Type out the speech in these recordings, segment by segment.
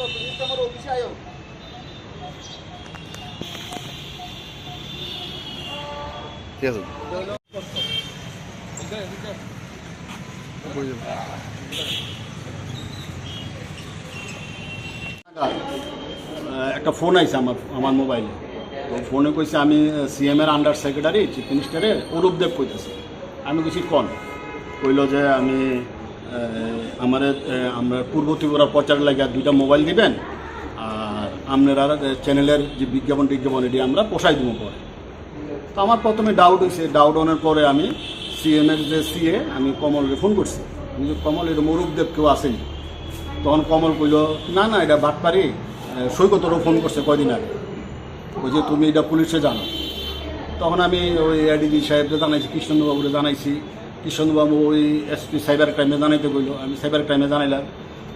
তো তুমি একটা ফোন আইছে আমার আমার মোবাইলে ফোনে কইছে, আমি সিএম এর আন্ডার সেক্রেটারি চিফ মিনিস্টারের অরূপ দেব কইতেছি। আমি কইছি, কন? কইল যে, আমি আহ, আমার পূর্ব ত্রিপুরা প্রচার লাগে দুইটা মোবাইল দিবেন আর আপনারা চ্যানেলের যে বিজ্ঞাপন টিজ্ঞাপন এটি আমরা পোষাই দেবো পরে। তো আমার প্রথমে ডাউট হয়েছে ডাউট অনের পরে আমি সিএম এর যে সিএ আমি কমলকে ফোন করছি। আমি কমল এটা অরূপ দেব কেউ আসেনি। তখন কমল কইল না না এটা বাটপারি সৈকতরও ফোন করছে কয়দিন আগে। ওই যে তুমি এটা পুলিশে জানো। তখন আমি ওই এডিজি সাহেবকে জানাইছি কৃষ্ণবাবুরে জানাইছি। কৃষ্ণবাবু ওই এসপি সাইবার ক্রাইমে জানাইতে কইলো আমি সাইবার ক্রাইমে জানাইলাম।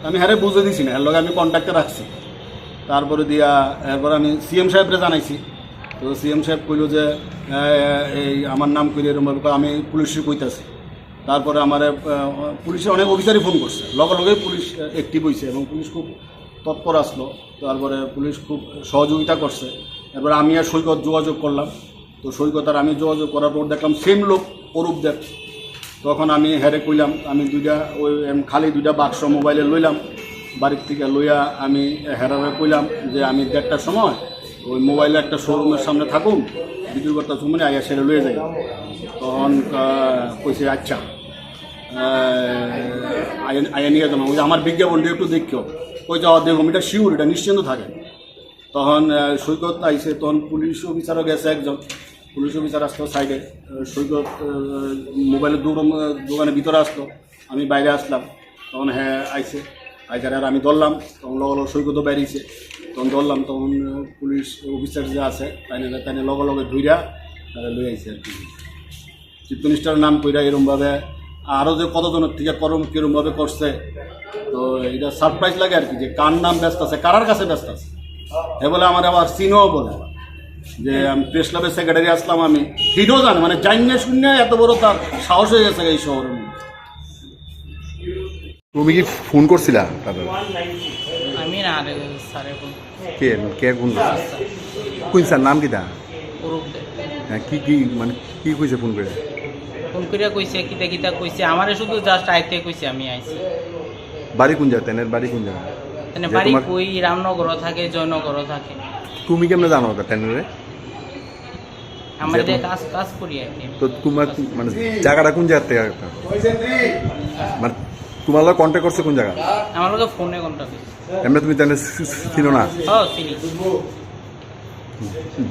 আমি হ্যারে বুঝে দিছি না। এর লগে আমি কন্ট্যাক্টে রাখছি। তারপরে দিয়া এরপর আমি সিএম সাহেবরে জানাইছি। তো সিএম সাহেব কইল যে এই আমার নাম কইলে এরকম আমি পুলিশে কইতাছি। তারপরে আমার পুলিশের অনেক অফিসারই ফোন করছে। লগে লগে পুলিশ অ্যাক্টিভ হয়েছে এবং পুলিশ খুব তৎপর আসলো। তারপরে পুলিশ খুব সহযোগিতা করছে। এরপরে আমি আর সৈকত যোগাযোগ করলাম। তো সৈকত আর আমি যোগাযোগ করার পর দেখলাম সেম লোক অরূপ দেব তখন আমি হেরে কইলাম, আমি দুইটা ওই খালি দুইটা বাক্স মোবাইলে লইলাম, বাড়ির থেকে লইয়া আমি হেরারে কইলাম যে আমি দেড়টার সময় ওই মোবাইলে একটা শোরুমের সামনে থাকুন বিক্রি করতে সময় আইয়া সেরে লয়ে যাই। তখন কইছে আচ্ছা আইয়া নিয়ে যাব। ওই আমার বিজ্ঞাপনটা একটু দেখিও। ওই যাওয়া দেখো, এটা শিউর এটা নিশ্চিন্ত থাকে। তখন সৈকত আইসে তখন পুলিশ অফিসারও গেছে একজন। পুলিশ অফিসার আসলো সাইডে সৈকত মোবাইলের দোকানের ভিতরে আসলো। আমি বাইরে আসলাম, তখন হ্যাঁ আইসে আইসার আর আমি ধরলাম, তখন লগে লগে সৈকতও বেরিয়েছে। তখন ধরলাম, তখন পুলিশ অফিসার যে আছে তাই তাই লগে লগে ধুইরা তারা লই আইসে আর কি। চিফ মিনিস্টারের নাম কইরা এরমভাবে আরও যে কতজনের থেকে করম কিরমভাবে করছে, তো এটা সারপ্রাইজ লাগে আর কি, যে কার নাম ব্যস্ত আছে, কারার কাছে ব্যস্ত আছে। এ বলে আমার আবার সিনও বলে। যে আমি প্রেস ক্লাবের সেক্রেটারি আসলাম আমি। হিরো জানে মানে জান্য শূন্য এত বড় তার সাহস হয়ে গেছে এই শহরের মধ্যে। তুমি কি ফোন করছিলা তাদের? আমি না আরে স্যারে ফোন কে কে ফোন কোন স্যার নাম কিটা অরূপ হ্যাঁ কি কি মানে কি কইছে ফোন করে? ফোন করিয়া কইছে কিতা কিতা কইছে। আমারে শুধু জাস্ট আইতে কইছে আমি আইছি। বাড়ি কোন জায়গা তেনের বাড়ি কোন জায়গা মানে বাড়ি তোমার- কই? রামনগর থাকে জয়নগর থাকে। তুমি কেমনে জানো ওটা টেনেরে আমার যে কাজ কাজ করি আর কি। তো তোমার মানে জায়গাটা কোন জায়গা থেকে একটা? মানে তোমার কন্ট্যাক্ট করছে কোন জায়গা? আমার লোকে ফোনে কোনটা কইছে এমনি তুমি তেনে ছিল না? চিনি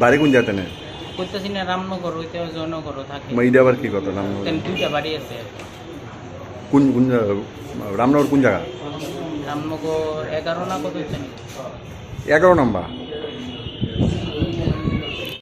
বাড়ি কোন জায়গা তেনে কইতাছি না রামনগর হইতে জয়নগর থাকে। তোমার আবার কি কথা নাম তেন দুইটা বাড়ি আছে কোন কোন রামনগর কোন জায়গা? রামনগর এগারো না কত এগারো নম্বর।